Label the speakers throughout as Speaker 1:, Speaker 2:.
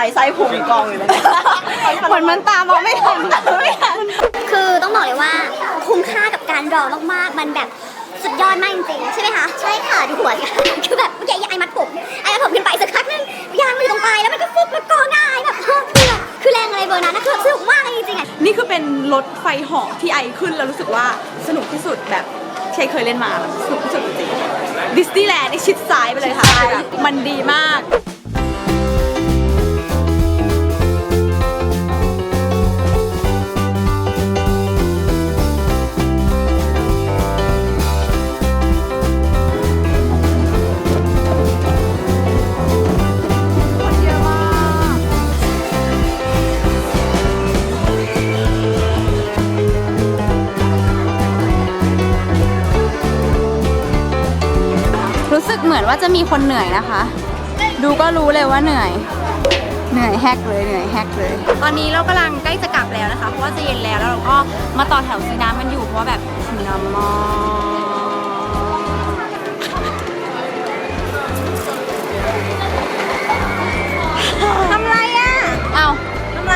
Speaker 1: ตัดไตไส้พุงกองอยู่เลย
Speaker 2: เหมือนมันตามองไม่ทันไม่ทัน
Speaker 3: คือต้องบอกเลยว่าคุ้มค่ากับการรอมากๆ มันแบบสุดยอดมากจริงๆใช่ไหมคะใช่ค่ะดูหัวสิคะคือแบบเมื่อกี้ไอ้มัดผมไอ้มัดผมขึ้นไปสักพักนึงยางมันอยู่ตรงปลายแล้วมันก็ฟุบมันกอง่ายแบบเออคือคือแรงอะไรเบอร์นั้นนะคือสนุกมากเลยจริงๆอะ
Speaker 2: นี่คือเป็นรถไฟเหาะที่ไอขึ้นแล้วรู้สึกว่าสนุกที่สุดแบบที่ไอเคยเล่นมาแบบสนุกที่สุดจริงๆดิสนีย์แลนด์นี่ชิดซ้ายไปเลยค่ะคือแบบมันดีมาก อนว่าจะมีคนเหนื่อยนะคะ ดูก็รู้เลยว่าเหนื่อย เหนื่อยแฮกเลยเหนื่อยแฮกเลย ตอนนี้เรากำลังใกล้จะกลับแล้วนะคะ เพราะว่าจะเย็นแล้วแล้วเราก็มาต่อแถวซื้อน้ำกันอยู่เพราะว่าแบบหิวน้ำมากทำไรอะ เอาทำไร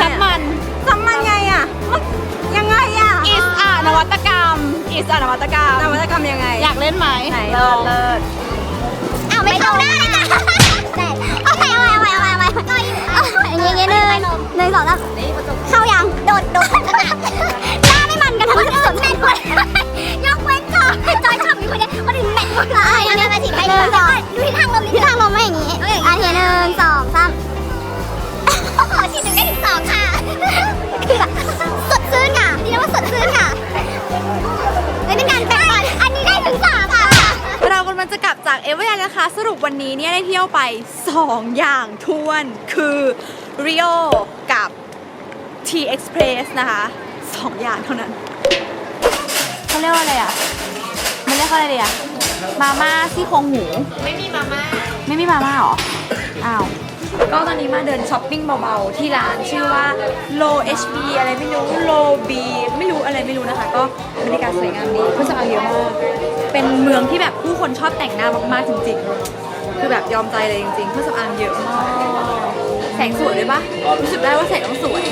Speaker 2: ซับมันซับมันไงอะมันยังไงอะ is อะนวัต กรรม is อะนวัตกรรมนวัตกรรมยังไง อยากเล่นไหมไหนเลิศเลิศ
Speaker 3: อ้าวไม่เข้าหน้าเลยค่ะแต่เอาไปเอาไปเอาไปเอาไปเอาไปเอาไปอย่างเงี้ยอย่างเงี้ยหนึ่งหนึ่งสองสามเข้ายังโดดโดดหน้าไม่มันกันทั้งนั้นแม่นหมดยกเว้นจอยจอยทำอยู่คนเดียวคนอื่นแม่นหมดเลยอันนี้มาถึงไปหนึ่งสองดูทิศทางลมทิศทางลมไม่อย่างงี้อันนี้หนึ่งสองสามขอทีหนึ่งได้ถึงสองค่ะคือแบบสดชื่นค่ะนี่เรียกว่าสดชื่นค่ะ ไม่เป็นการแบ่งปันอันนี้ได้ถึงสามค่ะ
Speaker 2: เรากำลังจะกลับจากเอเวอร์แลนด์นะคะ สรุปวันนี้เนี่ยได้เที่ยวไป 2 อย่างท้วนคือ Rio กับ T Express นะคะ 2 อย่างเท่านั้นเขาเรียกว่าอะไรอะ มันเรียกว่าอะไรดีอะ มาม่าซี่โครงหมู ไม่มีมาม่า ไม่มีมาม่าเหรอ อ้าว ก็ตอนนี้มาเดินช้อปปิ้งเบาๆ ที่ร้านชื่อว่า Low HB อะไรไม่รู้ Low B ไม่รู้อะไรไม่รู้นะคะ ก็บรรยากาศสวยงามดีเพิ่งสำอางเยอะมากเป็นเมืองที่แบบผู้คนชอบแต่งหน้ามากๆจริงๆ คือแบบยอมใจเลยจริงๆเครื่องสำอางเยอะมากแสงสวยเลยปะรู้สึกได้ว่าแสงต้องสวย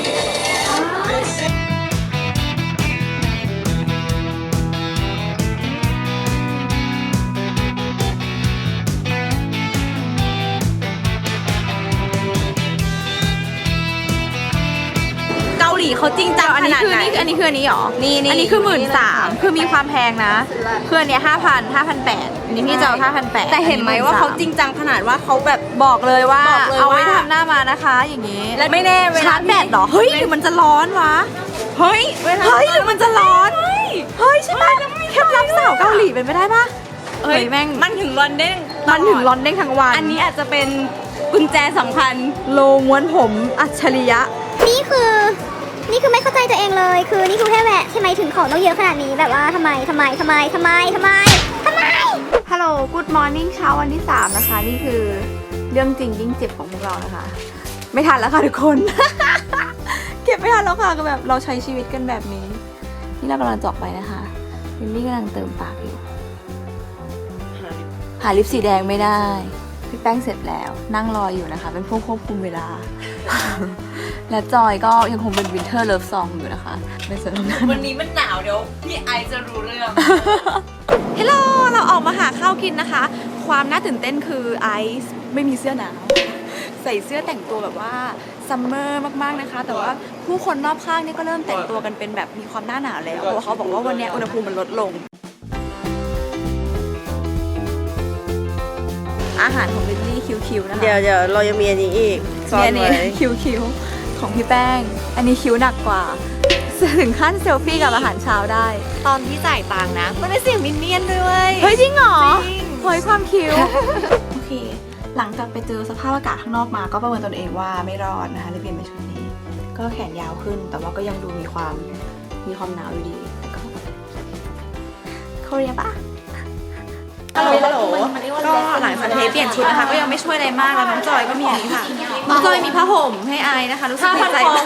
Speaker 2: เกาหลีเขาจริงจังอันนี้คือนี่อันนี้คืออันนี้หรอ
Speaker 1: นี่นี่
Speaker 2: อันนี้คือหมื่นสามคือมีความแพงนะ คืออันเนี้ยห้าพันห้าพันแปดอันนี้พี่จะเอาห้าพันแปด
Speaker 1: แต่เห็นไหมว่าเขาจริงจังขนาดว่าเขาแบบ
Speaker 2: บอกเลยว่า
Speaker 1: บอกเลย
Speaker 2: เอาไว้
Speaker 1: ว่า
Speaker 2: ทำหน้ามานะคะ อย่างนี้
Speaker 1: และไม่แน่เวลา
Speaker 2: ชาร์จแบตเหรอ เฮ้ยหรือมันจะร้อนวะ
Speaker 1: เฮ้ยเวลา
Speaker 2: เฮ้ยหรือมันจะร้อน เฮ้ยใช่ปะเคล็ดลับสาวเกาหลีเป็นไปได้ปะ
Speaker 1: เฮ้ย
Speaker 2: แม่ง
Speaker 1: มันถึงลอนเด้ง
Speaker 2: มันถึงร้อนเด้งทั้งวัน
Speaker 1: อันนี้อาจจะเป็นกุญแจสำคัญ
Speaker 2: โลม้วนผมอัจฉริยะ
Speaker 3: นี่คือ นี่คือไม่เข้าใจตัวเองเลย คือนี่คือแค่แหวะทำไมถึงของต้องเยอะขนาดนี้แบบว่าทำไมทำไมทำไมทำไมทำไมทำไม
Speaker 2: ฮัลโหล Good Morning เช้าวันที่ 3 นะคะ นี่คือเรื่องจริงยิ่งเจ็บของพวกเรานะคะ ไม่ทันแล้วค่ะทุกคน เก็บไม่ทันแล้วค่ะก็แบบเราใช้ชีวิตกันแบบนี้ นี่เรากำลังจออกไปนะคะวินนี่กำลังเติมปากอยู่ หาลิปสีแดงไม่ได้ พี่แป้งเสร็จแล้ว นั่งรออยู่นะคะ เป็นผู้ควบคุมเวลา และจอยก็ยังคงเป็นวินเทอร์เลิฟซองอยู่นะคะในส่วนของนั้น
Speaker 1: วันนี้มันหนาวเดี๋ยวพี่ไอจะรู้เรื่อง
Speaker 2: ฮัลโหลเราออกมาหาข้าวกินนะคะ ความน่าตื่นเต้นคือไอซ์ไม่มีเสื้อหนาวใส่เสื้อแต่งตัวแบบว่าซัมเมอร์มากๆนะคะ แต่ว่าผู้คนรอบข้างเนี่ยก็เริ่มแต่งตัวกันเป็นแบบมีความหน้าหนาวแล้วเพราะว่าเขาบอกว่าวันเนี้ยอุณหภูมิมันลดลง อาหารของลิลลี่คิวๆนะคะ
Speaker 1: เดี๋ยวเดี๋ยวเรายังมีอันนี้อีกซ่อน
Speaker 2: เนี่ย
Speaker 1: ไว้
Speaker 2: นี่คิวๆของพี่แป้ง อันนี้คิ้วหนักกว่า ถึงขั้นเซลฟี่กับอาหารเช้าได้
Speaker 1: ตอนที่จ่ายตังค์นะ มันเป็นเสียงมินเนี่ยนด้วย
Speaker 2: เฮ้ยจริงเหรอ
Speaker 1: จริง
Speaker 2: เฮ้ยความคิ้ว โอเค หลังจากไปเจอสภาพอากาศข้างนอกมาก็ประเมินตนเองว่าไม่รอดนะคะเลยเปลี่ยนเป็นชุดนี้ ก็แขนยาวขึ้น แต่ว่าก็ยังดูมีความมีความหนาวอยู่ดีแล้วก็โคเรียปะ ฮัลโหลฮัลโหลก็หลังจากเทปเปลี่ยนชุดนะคะ ก็ยังไม่ช่วยอะไรมากแล้วน้องจอยก็มีอันนี้ค่ะน้องจอยมีผ้าห่มให้ไอายนะคะรู้สึกดีใจมาก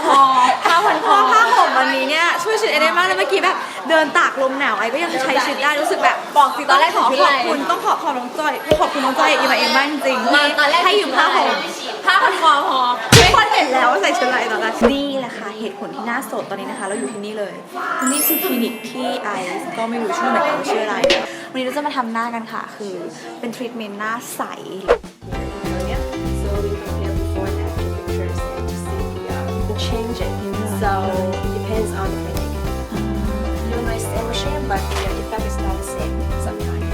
Speaker 1: ผ้าพันค
Speaker 2: เพ
Speaker 1: อ
Speaker 2: ราะว่าผ้าห่มวันนี้เนี่ยช่วยชีวิตไอได้มากเลยเมื่อกี้แบบเดินตากลมหนาวไอก็ยังใช้ชีวิตได้รู้สึกแบบ
Speaker 1: บอกสิตอนแรก
Speaker 2: ขอ
Speaker 1: ถึง
Speaker 2: ข
Speaker 1: ที่
Speaker 2: อบ
Speaker 1: ไร
Speaker 2: คุณต้องขอขอบน้องจอยขอบคุณน้องจอยอีมาเองมากจริงๆ
Speaker 1: มาตอนแรก
Speaker 2: ให้ยืมผ้าห่ม
Speaker 1: ผ้าพันคอพอ
Speaker 2: ทุกคนเห็นแล้วว่าใส่ชุดอะไรตอนนั้นนี่แหละค่ะเหตุผลที่น่าโสดตอนนี้นะคะ เราอยู่ที่นี่เลยนี่คือคลินิกที่ไอซ์ก็ไม่รู้ชื่อเหมือนกันว่าชื่ออะไร วันนี้เราจะมาทำหน้ากันค่ะ คือเป็นทรีทเมนต์หน้าใส
Speaker 4: So we compare before and after pictures and to see the, uh, the change it. So it depends on the clinic. You know, it's same machine, but the effect is not the same sometimes.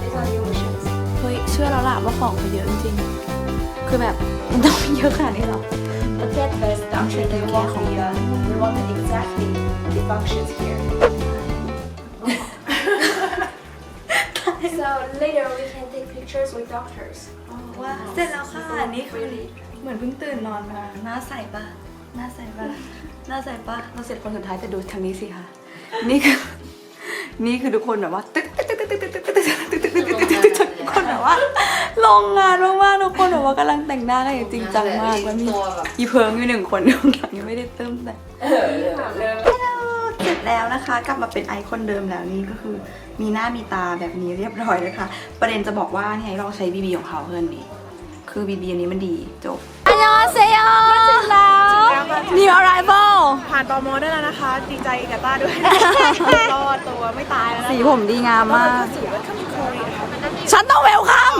Speaker 4: These are new machines.
Speaker 2: เฮ้ยเชื่อแล้วล่ะว่าของเขาเยอะจริงๆคือแบบมันต้องมีเยอะขนาดนี้เหรอ
Speaker 4: But that best doctor, they want the, uh, they want the exactly the functions here. Later we can take pictures with doctors.
Speaker 2: ว่าเสร็จแล้วค่ะอันนี้คือเหมือนเพิ่งตื่นนอนมาหน้าใสปะหน้าใสปะหน้าใสปะเราเสร็จคนสุดท้ายแต่ดูทางนี้สิค่ะนี่คือนี่คือทุกคนแบบว่าตึ๊กตึ๊กตึ๊กตึ๊กตึ๊กตึ๊กตึ๊กตึ๊กตึ๊กตึ๊กตึ๊กตึ๊กตึ๊กตึ๊กทุกคนแบบว่าลงงานมากๆทุกคนแบบว่ากำลังแต่งหน้ากันอย่างจริงจังมากแล้วมีอีเพิงอยู่หนึ่งคนข้างหลังยังไม่ได้เติมแต่เสร็จแล้วนะคะ กลับมาเป็นไอคอนเดิมแล้วนี่ก็คือมีหน้ามีตาแบบนี้เรียบร้อยเลยค่ะ ประเด็นจะบอกว่าเนี่ยลองใช้บีบีของเขาเพื่อนนี้คือบีบีอันนี้มันดีจบอันยองเซโยถึงแล้ว New arrival
Speaker 5: ผ่านตอมอได้แล้วนะคะ ดีใจกับต้าด้วยรอดตัวไม่ตายแล้วนะ
Speaker 2: สีผมดีงามมาก
Speaker 5: สูงแล้วข้ามคอรีค่ะ
Speaker 2: ฉันต้องเวลคัม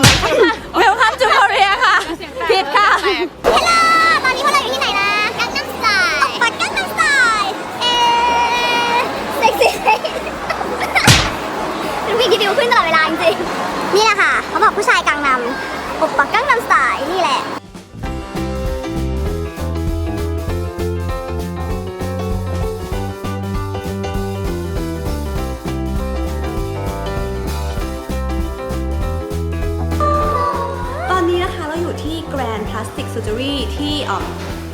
Speaker 2: เวลคัมจูเกเรียค่ะ ผิดค่ะ
Speaker 3: ฮั เซ็กซี่เป็นพี่คิดดิวขึ้นตลอดเวลาจริงๆนี่แหละค่ะเขาบอกผู้ชายกังนำปุบปักกังนำสายนี่แหละ
Speaker 2: ตอนนี้นะคะเราอยู่ที่ Grand Plastic Surgery ที่อ่อ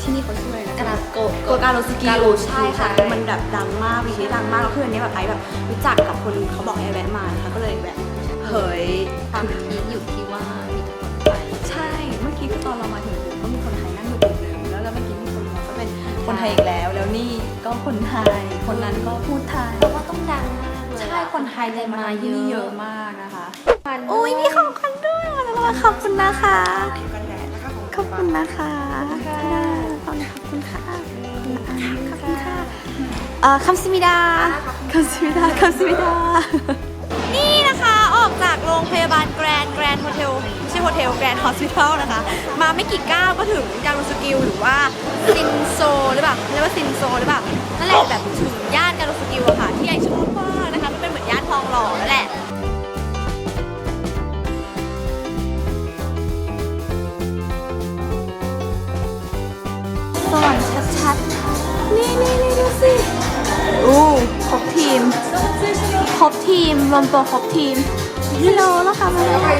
Speaker 2: ที่นี่เขาชื่อ นะ
Speaker 1: กระดาษโก
Speaker 2: โกการโรสกิ
Speaker 1: การ
Speaker 2: โอ
Speaker 1: โรสกิ
Speaker 2: ใช่ค่ะ
Speaker 1: ใช่
Speaker 2: มันแบบดังมากวิธีดังมากแล้วคืออันนี้แบบไอแบบรู้จักกับคนเขาบอกให้แวะมานะคะก็เลยแบบเฮ้ย
Speaker 1: ความพีคอยู่ที่ว่ามีทุกคนไป
Speaker 2: ใช่เมื่อกี้คือตอนเรามาถึงก็มีคนไทยนั่งอยู่กลุ่มหนึ่งแล้วแล้วเมื่อกี้มีคนมาก็เป็นคนไทยอีกแล้ว แล้วนี่ก็คนไทย คนนั้นก็พูดไทย
Speaker 1: เพราะว่าต้องดังมากเลย
Speaker 2: ใช่คนไทยเลยมา
Speaker 1: เย
Speaker 2: ที่
Speaker 1: อะ
Speaker 2: นี่เยอะมากนะคะ
Speaker 1: พัน
Speaker 2: โอ้ยมีของขวัญด้วยแล้วขอบคุณนะคะ
Speaker 5: กันแดดนะคะ ของ
Speaker 2: ขอบคุณนะคะขอบคุณค่ะขอบคุณค่ะเอ่อคัมซิมิดาคัมซิมิดาคัมซิมิดา นี่นะคะออกจากโรงพยาบาลแกรนแกรนโฮเทลไม่ใช่โฮเทลแกรนฮอสพิทอลนะคะ มาไม่กี่ก้าวก็ถึงการุสกิลหรือว่าซินโซหรือเปล่าเรียกว่าซินโซหรือเปล่านั่นแหละแบบถึงย่านการุสกิลอะค่ะที่ไอช บทีม รวมตัวครบทีมฮัลโหลแล้วค่ะมาเลย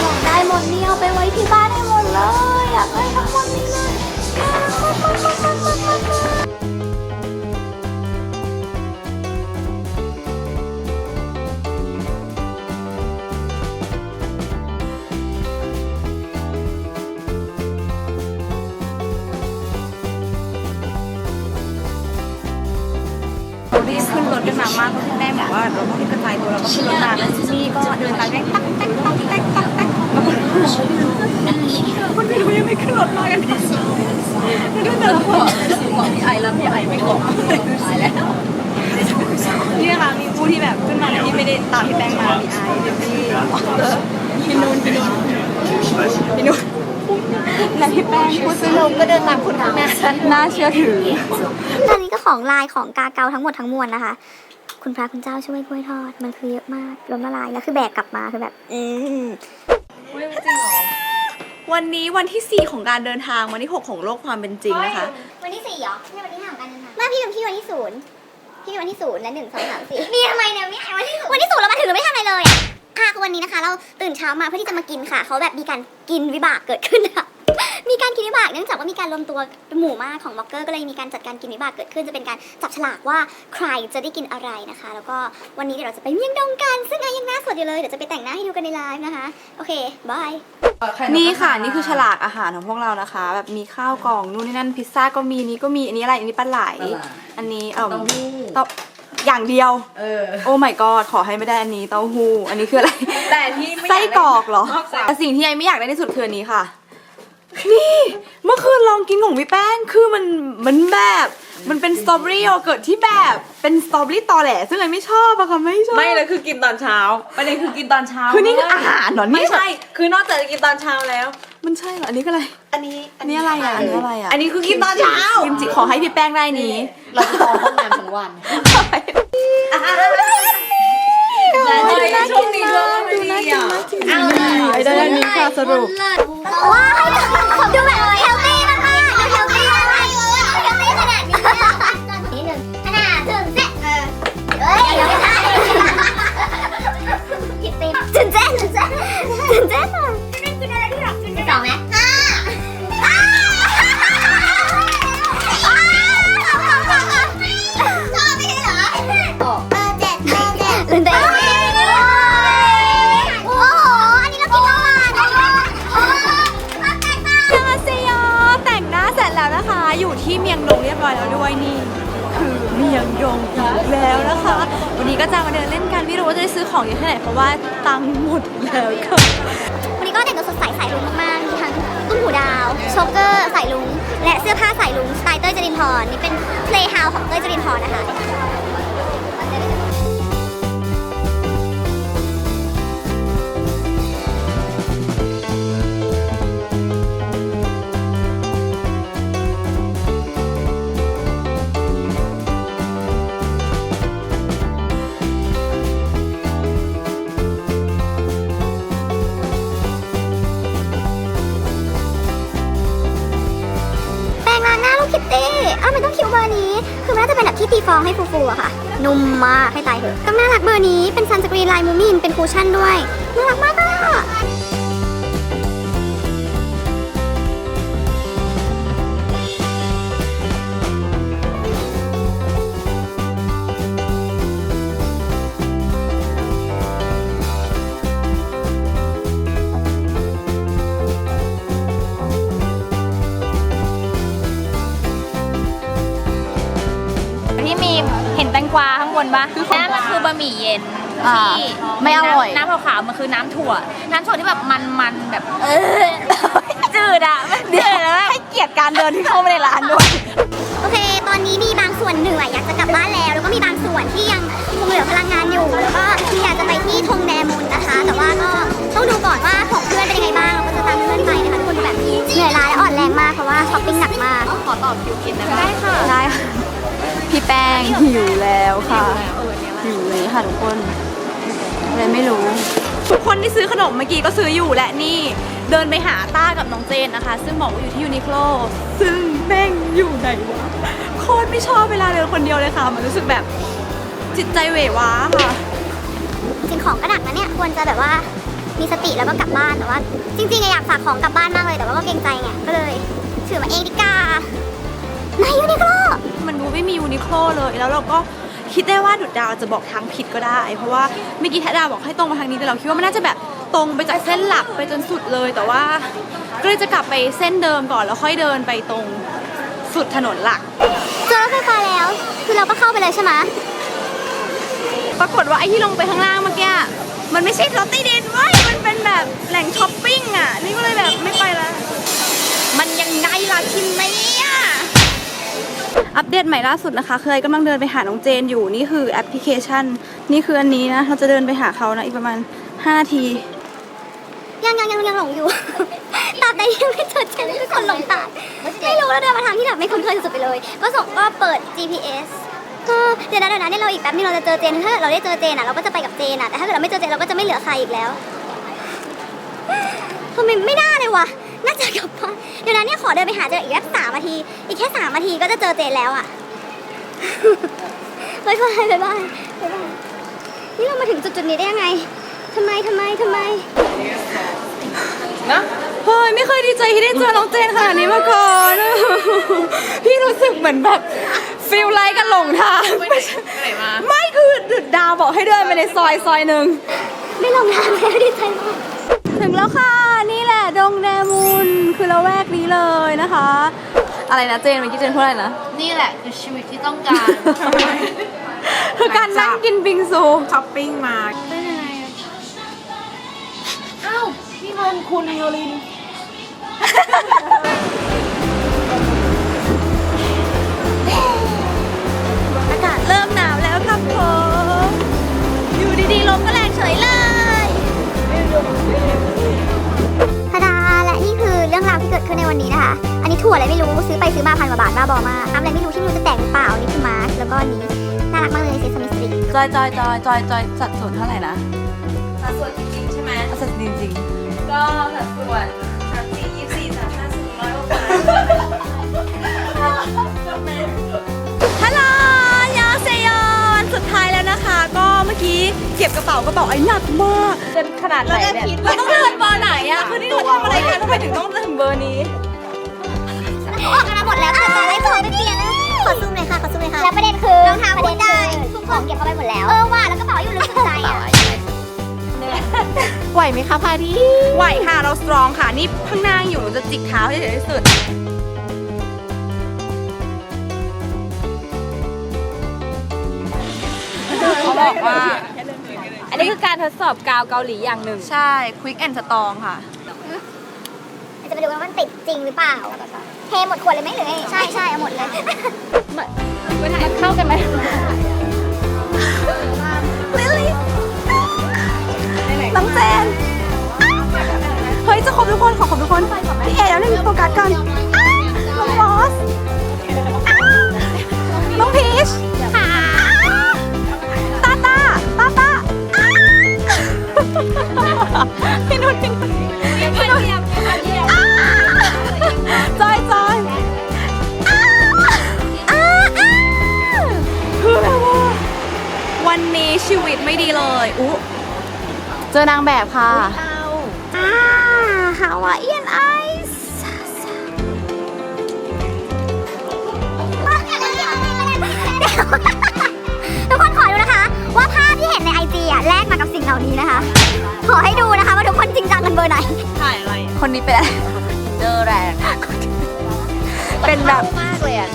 Speaker 2: อยากได้หมดนี่เอาไปไว้ที่บ้านให้หมดเลย อยากได้ทั้งหมดนี้เลย ขึ้นรถมานี่ก็เดินทางได้ตักแตกตักแตกตักแตกแล้วคนคนไม่รู้ยังไม่ขึ้นรถมากันแล้วก็แต่ละคน
Speaker 1: บอกพี่ไอแล้วพี่ไอไม่กดตายแล้ว
Speaker 2: นี่นะคะมีผู้ที่แบบขึ้นมาที่ไม่ได้ตามพี่แป้งมามีไอเดี๋ยวพี่พี่นุ่นพี่นุ่นพี่นุ่นและพี่แป้งพูดสนุกก็เดินตามคุณข้างหน้าฉันน่าเชื่อถือ
Speaker 3: ตอนนี้ก็ของลายของกาเกาทั้งหมดทั้งมวลนะคะ คุณพระคุณเจ้าช่วยกล้วยทอด มันคือเยอะมากล้มละลายแล้วคือแบกกลับมาคือแบบ อืม
Speaker 2: วันนี้วันที่ 4 ของการเดินทางวันที่ 6 ของโลกความเป็นจริงนะคะ
Speaker 3: วันที่สี่เหรอไม่ใช่วันที่ห้าของการเดินทางมาพี่เป็นพี่วันที่ศูนย์พี่เป็นวันที่ศูนย์และหนึ่งสองสามสี่มีทำไมเนี่ยมีวันที่ศูนย์วันที่ศูนย์เรามาถึงเราไม่ทำอะไรเลยอะค่ะคือวันนี้นะคะ เราตื่นเช้ามาเพื่อที่จะมากินค่ะ เขาแบบมีการกินวิบากเกิดขึ้นค่ะมี การกินวิบากเนื่องจากว่ามีการรวมตัวเป็นหมู่มากของบล็อกเกอร์ก็เลยมีการจัดการกินวิบากเกิดขึ้นจะเป็นการจับฉลากว่าใครจะได้กินอะไรนะคะ แล้วก็วันนี้เดี๋ยวเราจะไปเมี่ยงดงกัน ซึ่งอายังหน้าสดอยู่เลยเดี๋ยวจะไปแต่งหน้าให้ดูกันในไลฟ์นะคะ โอเคบาย
Speaker 2: นี่ค่ะนี่คือฉลากอาหารของพวกเรานะคะ แบบมีข้าวกล่องนู่นนี่นั่นพิซซ่าก็มีนี่ก็มีอันนี้อะไรอันนี้ปลาไหล
Speaker 1: ปลาไหล
Speaker 2: อันนี้เอ่อ
Speaker 1: เต้าหู้
Speaker 2: เต้าอย่างเดียว
Speaker 1: เออ
Speaker 2: โอ้ my god ขอให้ไม่ได้อันนี้เต้าหู้อันนี้คืออะไร
Speaker 1: แต่ที่ไม่
Speaker 2: ไส้กรอกเหรอ
Speaker 1: นอกจาก
Speaker 2: แต่สิ่งที่ไอไม่อยากได้ที่สุดคืออันนี้ค่ะ นี่เมื่อคืนลองกินของพี่แป้งคือมันมันแบบมันเป็นสตรอเบอรี่โยเกิร์ตที่แบบเป็นสตรอเบอรี่ตอแหลซึ่งไอไม่ชอบอะค่ะไม่ชอบ
Speaker 1: ไม่เลยคือกินตอนเช้าประเด็นคือกินตอนเช้า
Speaker 2: คือนี่คืออาหารเหรอนี่
Speaker 1: ไม่ใช่ คือนอกจากจะกินตอนเช้าแล้ว
Speaker 2: มันใช่เหรออันนี้ก็อะไร
Speaker 5: อันนี้
Speaker 2: อันนี้อะไรอะอันนี้อะไรอะ
Speaker 1: อันนี้คือกินตอนเช้า
Speaker 2: กิมจิขอให้พี่แป้งได้นี้
Speaker 1: เราจะต้องห้องน้ำทั้งวันแต่ช่วงนี้ดว งไม่ดีอะ
Speaker 2: ไอได้อันนี้ค่ะสรุป
Speaker 3: ว้าวดูแบบ สื้อผ้าสายลุงสไตล์เต้ยจรินพรนี่เป็นเพลย์เฮาส์ของเต้ยจรินพรนะคะ คิตตี้อ้าวมันต้องคิ้วเบอร์นี้ คือมันน่าจะเป็นแบบที่ตีฟองให้ฟูๆอะค่ะ นุ่มมากให้ตายเถอะต้องน่ารักเบอร์นี้เป็นซันสกรีนลายมูมินเป็นคูชั่นด้วยน่ารักมากอะ วาข้างบนปะ
Speaker 1: นั่นมันคือบะหมี่เย็น
Speaker 2: อ่า
Speaker 1: ที่
Speaker 2: ไม่อร่อย
Speaker 1: น้ำน้ำขาวๆมันคือน้ำถั่ว น้ำถั่วที่แบบมันๆแบบเออจืดอะมัน
Speaker 2: เดี๋
Speaker 1: จื
Speaker 2: ยว
Speaker 1: ดแล้วแบบ
Speaker 2: ให้เกียรติการเดินที่เข้ามาในร้านด้วย
Speaker 3: โอเค ตอนนี้มีบางส่วนเหนื่อยอยากจะกลับบ้านแล้ว แล้วก็มีบางส่วนที่ยังคงเหลือพลังงานอยู่ แล้วก็อยากจะไปที่ธงแดมุนนะคะ แต่ว่าก็ต้องดูก่อนว่าของเพื่อนเป็นยังไงบ้าง เราก็จะตามเพื่อนไปนะคะทุกคนดูแบบเหนื่อยล้าและอ่อนแรงมากเพราะว่าช้อปปิ้งหนักมาก
Speaker 1: ขอตอบคิวกินได้ไหม
Speaker 3: ได้ค่ะ
Speaker 2: ได้ค่ะ พี่แป้งหิวแล้วค่ะหิวเลยค่ะทุกคนอะไรไม่รู้ ทุกคนที่ซื้อขนมเมื่อกี้ก็ซื้ออยู่และนี่เดินไปหาต้ากับน้องเจนนะคะ ซึ่งบอกว่าอยู่ที่ยูนิโคลซึ่งแม่งอยู่ไหนวะโคตรไม่ชอบเวลาเดินคนเดียวเลยค่ะ มันรู้สึกแบบจิตใจเหวว้าค่ะ
Speaker 3: จริงของก็หนักนะเนี่ยควรจะแบบว่ามีสติแล้วก็กลับบ้านแต่ว่า จริงๆอะอยากฝากของกลับบ้านมากเลยแต่ว่าก็เกรงใจไงก็เลยถือมาเองดีกว่าในยูนิโคล
Speaker 2: มันดูไม่มียูนิโคลเลย แล้วเราก็คิดได้ว่าดุดดาวจะบอกทางผิดก็ได้ เพราะว่าเมื่อกี้แทดดาวบอกให้ตรงมาทางนี้แต่เราคิดว่ามันน่าจะแบบตรงไปจากเส้นหลักไปจนสุดเลย แต่ว่าก็เลยจะกลับไปเส้นเดิมก่อนแล้วค่อยเดินไปตรงสุดถนนหลัก
Speaker 3: เจอรถไฟฟ้าแล้ว คือเราก็เข้าไปเลยใช่ไหม
Speaker 2: ปรากฏว่าไอ้ที่ลงไปข้างล่างเมื่อกี้มันไม่ใช่รถใต้ดินเว้ยมันเป็นแบบแหล่งช้อปปิ้งอะ นี่ก็เลยแบบไม่ไปละมันยังไงล่ะคิมเนี่ย อัปเดตใหม่ล่าสุดนะคะ เคยกำลังเดินไปหาน้องเจนอยู่ นี่คือแอปพลิเคชัน นี่คืออันนี้นะ เราจะเดินไปหาเขานะ อีกประมาณ5นาที
Speaker 3: ยังยังยังยังหลงอยู่ตราบใดที่ยังไม่เจอเจนทุกคนหลงทางไม่รู้แล้วเดินมาทางที่แบบไม่คุ้นเคยสุดๆไปเลย ก็ส่งก็เปิด GPS ก็เดี๋ยวนะเดี๋ยวนะเนี่ยเราอีกแป๊บนึงเราจะเจอเจนถ้าเกิดเราได้เจอเจนอะเราก็จะไปกับเจนอะแต่ถ้าเกิดเราไม่เจอเจนเราก็จะไม่เหลือใครอีกแล้วทำไมไม่น่าเลยวะ น่าจะกลับบ้านเดี๋ยวนะเนี่ยขอเดินไปหาเจออีกแค่สามนาที อีกแค่สามนาทีก็จะเจอเจนแล้วอะบายบายบายบายบายบายนี่เรามาถึงจุดๆนี้ได้ยังไงทำไมทำไมทำไม
Speaker 1: นะ
Speaker 2: เฮ้ยไม่เคยยดีใจที่ได้เจอน้องเจนขนาดนี้มาก่อน พี่รู้สึกเหมือนแบบฟิลไลกันหลงทางไม่ใช่ไม่คือดาวบอกให้เดินไปในซอยซอยหนึ่ง
Speaker 3: ไม่ลงทางเลยดีใจมาก
Speaker 2: ถึงแล้วค่ะ นี่แหละดงแดมุน คือละแวกนี้เลยนะคะ อะไรนะเจนเมื่อกี้เจนพูดอะไรนะ
Speaker 1: นี่แหละคือชีวิตที่ต้องการ
Speaker 2: คือการนั่งกินบิงซู
Speaker 5: ช้อปปิ้งมา
Speaker 1: อ้าวนี่มันคุณโยลิน
Speaker 2: อากาศเริ่มหนาวแล้วครับผมอยู่ดีๆลมก็แรงเฉยเลย
Speaker 3: ที่เกิดขึ้นในวันนี้นะคะ อันนี้ถั่วอะไรไม่รู้ซื้อไปซื้อมาพันกว่าบาทบ้าบอมากทำอะไรไม่รู้ที่ไม่รู้จะแตกหรือเปล่านี่คือมาร์ชแล้วก็อันนี้น่ารักมากเลยเซซามิสตรี
Speaker 2: จอยจอยจอยจอยจอยสัดส่วนเท่าไหร่นะ
Speaker 5: สัดส่วนจริงๆใช่ไหม
Speaker 2: สัดส่วนจริง
Speaker 5: ก็สัดส่วนสามสี่ยี่สี่สามห้าสี่ร้อยกว่า
Speaker 2: ๆฮัลโหลยาเซโยวันสุดท้ายแล้ว นะคะ ก็เมื่อกี้เก็บกระเป๋ากระเป๋าไอ้หนักมาก
Speaker 5: จนขนาดไหนเนี่ย
Speaker 2: เราต้องเดินเบอร์ไหนอะคือนี่เราทำอะไรกันทำไมถึงต้องถึงเบอร์นี้
Speaker 3: ออกกันมาหมดแล้วแต่ได้ของไม่เปลี่ยนนะขอซูมหน่อยค่ะขอซูมหน่อยค่ะแล้วประเด็นคือรองเท้าพูดได้ทุกของเก็บเอาไปหมดแล้ว เออว่าแล้วกระเป๋าอยู่ลึกสุดใจอะ
Speaker 5: ไหวไหมคะพาดี
Speaker 2: ไหวค่ะเราสตรองค่ะนี่ข้างหน้าอยู่หนูจะจิกเท้าให้เฉยที่สุด บอกว่า
Speaker 1: อันนี้คือการทดสอบกาวเกาหลีอย่างหนึ่ง
Speaker 2: ใช่ Quick and Strong ค่ะ
Speaker 3: จะไปดูว่ามันติดจริงหรือเปล่า เทหมดขวดเลยไหมหรือไงใช่ใช่เอาหมดเลย
Speaker 1: มันเข้ากันไหม
Speaker 2: น้องเจน เฮ้ย จะครบทุกคน ขอครบทุกคน พี่เอแล้วหนึ่งโฟกัสกันน้ ชีวิตไม่ดีเลยอุ๊เจอนางแบบค่ะอ่าฮาวาเอียนไอซ์
Speaker 3: ทุกคนขอดูนะคะ ว่าภาพที่เห็นในไอจีอะแลกมากับสิ่งเหล่านี้นะคะ ขอให้ดูนะคะว่าทุกคนจริงจังกันเบอร์ไหน
Speaker 2: คนนี้เป็นอะไรเจอแรงเป็นแบบ
Speaker 1: มากเลยอะ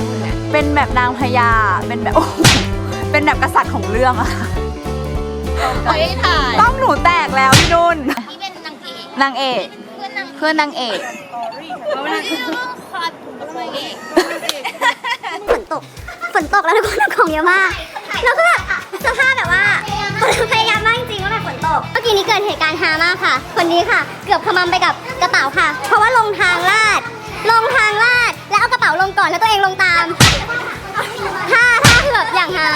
Speaker 2: เป็นแบบนางพญาเป็นแบบโอ้โหเป็นแบบกษัตริย์ของเรื่องอะ
Speaker 1: ไม่ได้ถ่าย
Speaker 2: ต้องหนูแตกแล้วพี่นุ่น
Speaker 1: นี่เป็นนางเอก
Speaker 2: นางเอก เพื่อนนางเอก
Speaker 3: ฝนตก ฝนตกแล้วทุกคนเอาของเยอะมาก แล้วก็แบบสภาพแบบว่าพยายามมากจริงๆว่าแบบฝนตก เมื่อกี้นี้เกิดเหตุการณ์ฮามากค่ะ คนนี้ค่ะ เกือบขมำไปกับกระเป๋าค่ะ เพราะว่าลงทางลาด ลงทางลาด แล้วเอากระเป๋าลงก่อนแล้วตัวเองลงตามท่าท่าคือแบบอย่างฮา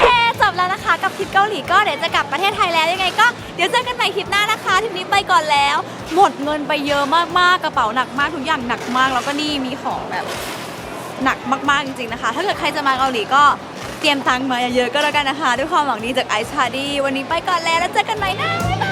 Speaker 2: เฮ้ จบแล้วนะคะกับทริปเกาหลีก็เดี๋ยวจะกลับประเทศไทยแล้วยังไงก็เดี๋ยวเจอกันใหม่คลิปหน้านะคะทริปนี้ไปก่อนแล้ว หมดเงินไปเยอะมากๆกระเป๋าหนักมากทุกอย่างหนักมากแล้วก็นี่มีของแบบหนักมากๆจริงๆนะคะ ถ้าเกิดใครจะมาเกาหลีก็เตรียมตังค์มาเยอะๆก็แล้วกันนะคะ ด้วยความหวังดีจากไอซ์ชาดีวันนี้ไปก่อนแล้วแล้วเจอกันใหม่นะบ๊ายบาย